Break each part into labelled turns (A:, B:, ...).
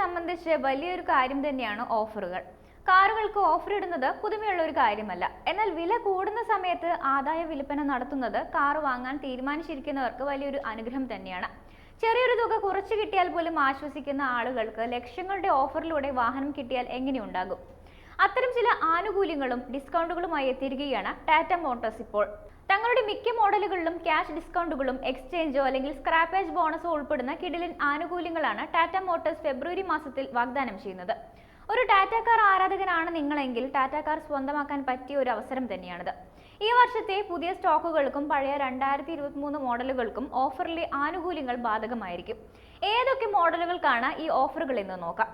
A: സംബന്ധിച്ച് വലിയൊരു കാര്യം തന്നെയാണ് ഓഫറുകൾ. കാറുകൾക്ക് ഓഫർ ഇടുന്നത് പുതുമയുള്ള ഒരു കാര്യമല്ല. എന്നാൽ വില കൂടുന്ന സമയത്ത് ആദായ വിൽപ്പന നടത്തുന്നത് കാർ വാങ്ങാൻ തീരുമാനിച്ചിരിക്കുന്നവർക്ക് വലിയൊരു അനുഗ്രഹം തന്നെയാണ്. ചെറിയൊരു തുക കുറച്ച് കിട്ടിയാൽ പോലും ആശ്വസിക്കുന്ന ആളുകൾക്ക് ലക്ഷങ്ങളുടെ ഓഫറിലൂടെ വാഹനം കിട്ടിയാൽ എങ്ങനെയുണ്ടാകും അത്തരം ചില ആനുകൂല്യങ്ങളും ഡിസ്കൗണ്ടുകളുമായി എത്തിയിരിക്കുകയാണ് ടാറ്റ മോട്ടോഴ്സ് ഇപ്പോൾ. തങ്ങളുടെ മിക്ക മോഡലുകളിലും ക്യാഷ് ഡിസ്കൗണ്ടുകളും എക്സ്ചേഞ്ചോ അല്ലെങ്കിൽ സ്ക്രാപ്പേജ് ബോണസോ ഉൾപ്പെടുന്ന കിടിലൻ ആനുകൂല്യങ്ങളാണ് ടാറ്റ മോട്ടോഴ്സ് ഫെബ്രുവരി മാസത്തിൽ വാഗ്ദാനം ചെയ്യുന്നത്. ഒരു ടാറ്റ കാർ ആരാധകനാണ് നിങ്ങളെങ്കിൽ ടാറ്റ കാർ സ്വന്തമാക്കാൻ പറ്റിയ ഒരു അവസരം തന്നെയാണിത്. ഈ വർഷത്തെ പുതിയ സ്റ്റോക്കുകൾക്കും പഴയ രണ്ടായിരത്തി ഇരുപത്തി മൂന്ന് മോഡലുകൾക്കും ഓഫറിലെ ആനുകൂല്യങ്ങൾ ബാധകമായിരിക്കും. ഏതൊക്കെ മോഡലുകൾക്കാണ് ഈ ഓഫറുകൾ എന്ന് നോക്കാം.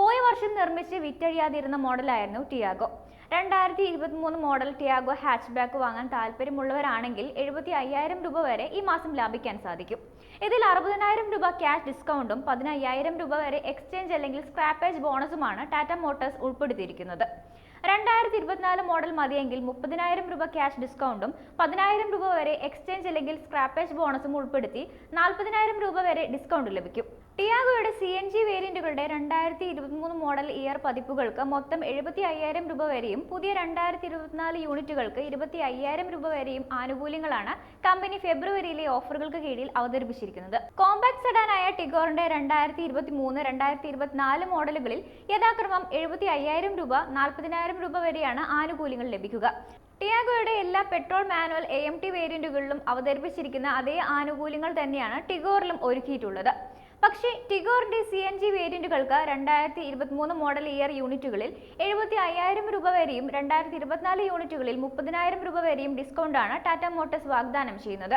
A: പോയ വർഷം നിർമ്മിച്ച് വിറ്റഴിയാതിരുന്ന മോഡലായിരുന്നു ടിയാഗോ. രണ്ടായിരത്തി ഇരുപത്തി മൂന്ന് മോഡൽ ടിയാഗോ ഹാച്ച് ബാക്ക് വാങ്ങാൻ താല്പര്യമുള്ളവരാണെങ്കിൽ എഴുപത്തി അയ്യായിരം രൂപ വരെ ഈ മാസം ലാഭിക്കാൻ സാധിക്കും. ഇതിൽ അറുപതിനായിരം രൂപ ക്യാഷ് ഡിസ്കൗണ്ടും പതിനയ്യായിരം രൂപ വരെ എക്സ്ചേഞ്ച് അല്ലെങ്കിൽ സ്ക്രാപ്പേജ് ബോണസുമാണ് ടാറ്റ മോട്ടോഴ്സ് ഉൾപ്പെടുത്തിയിരിക്കുന്നത്. രണ്ടായിരത്തി ഇരുപത്തിനാല് മോഡൽ മതിയെങ്കിൽ മുപ്പതിനായിരം രൂപ ക്യാഷ് ഡിസ്കൗണ്ടും പതിനായിരം രൂപ വരെ എക്സ്ചേഞ്ച് അല്ലെങ്കിൽ സ്ക്രാപ്പേജ് ബോണസും ഉൾപ്പെടുത്തി നാൽപ്പതിനായിരം രൂപ വരെ ഡിസ്കൗണ്ട് ലഭിക്കും. ടിയാഗോയുടെ സി എൻ ജി വേരിയന്റുകളുടെ രണ്ടായിരത്തി ഇരുപത്തിമൂന്ന് മോഡൽ ഇയർ പതിപ്പുകൾക്ക് മൊത്തം എഴുപത്തി അയ്യായിരം രൂപ വരെയും പുതിയ രണ്ടായിരത്തി ഇരുപത്തിനാല് യൂണിറ്റുകൾക്ക് ഇരുപത്തി അയ്യായിരം രൂപ വരെയും ആനുകൂല്യങ്ങളാണ് കമ്പനി ഫെബ്രുവരിയിലെ ഓഫറുകൾക്ക് കീഴിൽ അവതരിപ്പിച്ചിരിക്കുന്നത്. കോമ്പാക്ട് സെഡാനായ ടിഗോറിന്റെ രണ്ടായിരത്തി ഇരുപത്തി മൂന്ന് രണ്ടായിരത്തി ഇരുപത്തിനാല് മോഡലുകളിൽ യഥാക്രമം എഴുപത്തി അയ്യായിരം രൂപ നാൽപ്പതിനായിരം രൂപ വരെയാണ് ആനുകൂല്യങ്ങൾ ലഭിക്കുക. ടിയാഗോയുടെ എല്ലാ petrol manual A M T വേരിയന്റുകളിലും അവതരിപ്പിച്ചിരിക്കുന്ന അതേ ആനുകൂല്യങ്ങൾ തന്നെയാണ് ടിഗോറിലും ഒരുക്കിയിട്ടുള്ളത്. പക്ഷേ ടിഗോറിന്റെ സി എൻ ജി വേരിയന്റുകൾക്ക് രണ്ടായിരത്തി ഇരുപത്തിമൂന്ന് മോഡൽ ഇയർ യൂണിറ്റുകളിൽ എഴുപത്തി അയ്യായിരം രൂപ വരെയും രണ്ടായിരത്തി ഇരുപത്തിനാല് യൂണിറ്റുകളിൽ മുപ്പതിനായിരം രൂപ വരെയും ഡിസ്കൗണ്ടാണ് ടാറ്റ മോട്ടോഴ്സ് വാഗ്ദാനം ചെയ്യുന്നത്.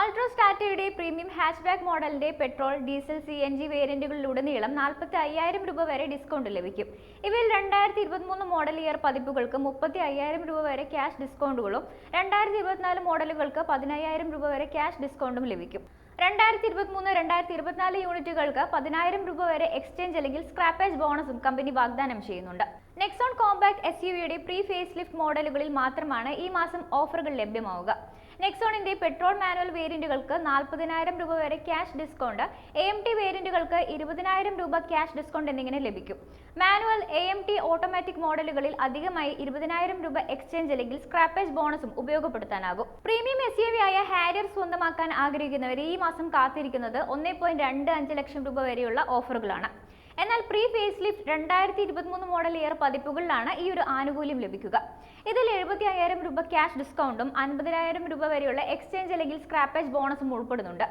A: അൾട്രോസ് ടാറ്റയുടെ പ്രീമിയം ഹാച്ച്ബാക്ക് മോഡലിന്റെ petrol diesel C N G വേരിയന്റുകളിലുടനീളം നാൽപ്പത്തി അയ്യായിരം രൂപ വരെ ഡിസ്കൗണ്ട് ലഭിക്കും. ഇവയിൽ രണ്ടായിരത്തി ഇരുപത്തിമൂന്ന് മോഡൽ ഇയർ പതിപ്പുകൾക്ക് മുപ്പത്തി അയ്യായിരം രൂപ വരെ ക്യാഷ് ഡിസ്കൗണ്ടുകളും രണ്ടായിരത്തി ഇരുപത്തിനാല് മോഡലുകൾക്ക് പതിനയ്യായിരം രൂപ വരെ ക്യാഷ് ഡിസ്കൗണ്ടും ലഭിക്കും. രണ്ടായിരത്തി ഇരുപത്തിമൂന്ന് രണ്ടായിരത്തി ഇരുപത്തിനാല് യൂണിറ്റുകൾക്ക് പതിനായിരം രൂപ വരെ എക്സ്ചേഞ്ച് അല്ലെങ്കിൽ സ്ക്രാപ്പേജ് ബോണസും കമ്പനി വാഗ്ദാനം ചെയ്യുന്നുണ്ട്. നെക്സോൺ കോമ്പാക്ട് എസ് യു വിയുടെ പ്രീ ഫേസ് ലിഫ്റ്റ് മോഡലുകളിൽ മാത്രമാണ് ഈ മാസം ഓഫറുകൾ ലഭ്യമാവുക. നെക്സോണിന്റെ പെട്രോൾ മാനുവൽ വേരിയന്റുകൾക്ക് നാൽപ്പതിനായിരം രൂപ വരെ cash discount A M T വേരിയന്റുകൾക്ക് ഇരുപതിനായിരം രൂപ ക്യാഷ് ഡിസ്കൗണ്ട് എന്നിങ്ങനെ ലഭിക്കും. Manual A M T automatic മോഡലുകളിൽ അധികമായി ഇരുപതിനായിരം രൂപ എക്സ്ചേഞ്ച് അല്ലെങ്കിൽ സ്ക്രാപ്പേജ് ബോണസും ഉപയോഗപ്പെടുത്താനാകും. പ്രീമിയം എസ് യു വി ആയ ഹാരിയർ സ്വന്തമാക്കാൻ ആഗ്രഹിക്കുന്നവർ ഈ മാസം കാത്തിരിക്കുന്നത് ഒന്നേ പോയിന്റ് രണ്ട് അഞ്ച് ലക്ഷം രൂപ വരെയുള്ള ഓഫറുകളാണ്. എന്നാൽ പ്രീ ഫേസ് ലിഫ്റ്റ് രണ്ടായിരത്തി ഇരുപത്തിമൂന്ന് മോഡൽ ഇയർ പതിപ്പുകളിലാണ് ഈ ഒരു ആനുകൂല്യം ലഭിക്കുക. ഇതിൽ എഴുപത്തി അയ്യായിരം രൂപ ക്യാഷ് ഡിസ്കൗണ്ടും അൻപതിനായിരം രൂപ വരെയുള്ള എക്സ്ചേഞ്ച് അല്ലെങ്കിൽ സ്ക്രാപ്പേജ് ബോണസും ഉൾപ്പെടുന്നുണ്ട്.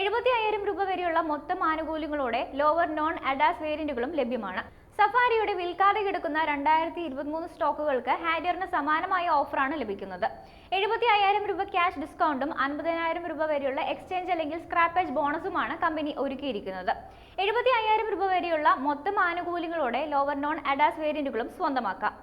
A: എഴുപത്തി അയ്യായിരം രൂപ വരെയുള്ള മൊത്തം ആനുകൂല്യങ്ങളോടെ ലോവർ നോൺ അഡാസ് വേരിയന്റുകളും ലഭ്യമാണ്. സഫാരിയുടെ വിൽക്കാതെ കിടക്കുന്ന രണ്ടായിരത്തി ഇരുപത്തിമൂന്ന് സ്റ്റോക്കുകൾക്ക് ഹാരിയറിന് സമാനമായ ഓഫറാണ് ലഭിക്കുന്നത്. എഴുപത്തി അയ്യായിരം രൂപ ക്യാഷ് ഡിസ്കൗണ്ടും അൻപതിനായിരം രൂപ വരെയുള്ള എക്സ്ചേഞ്ച് അല്ലെങ്കിൽ സ്ക്രാപ്പേജ് ബോണസുമാണ് കമ്പനി ഒരുക്കിയിരിക്കുന്നത്. എഴുപത്തി അയ്യായിരം രൂപ വരെയുള്ള മൊത്തം ആനുകൂല്യങ്ങളോടെ ലോവർ നോൺ അഡാസ് വേരിയന്റുകളും സ്വന്തമാക്കാം.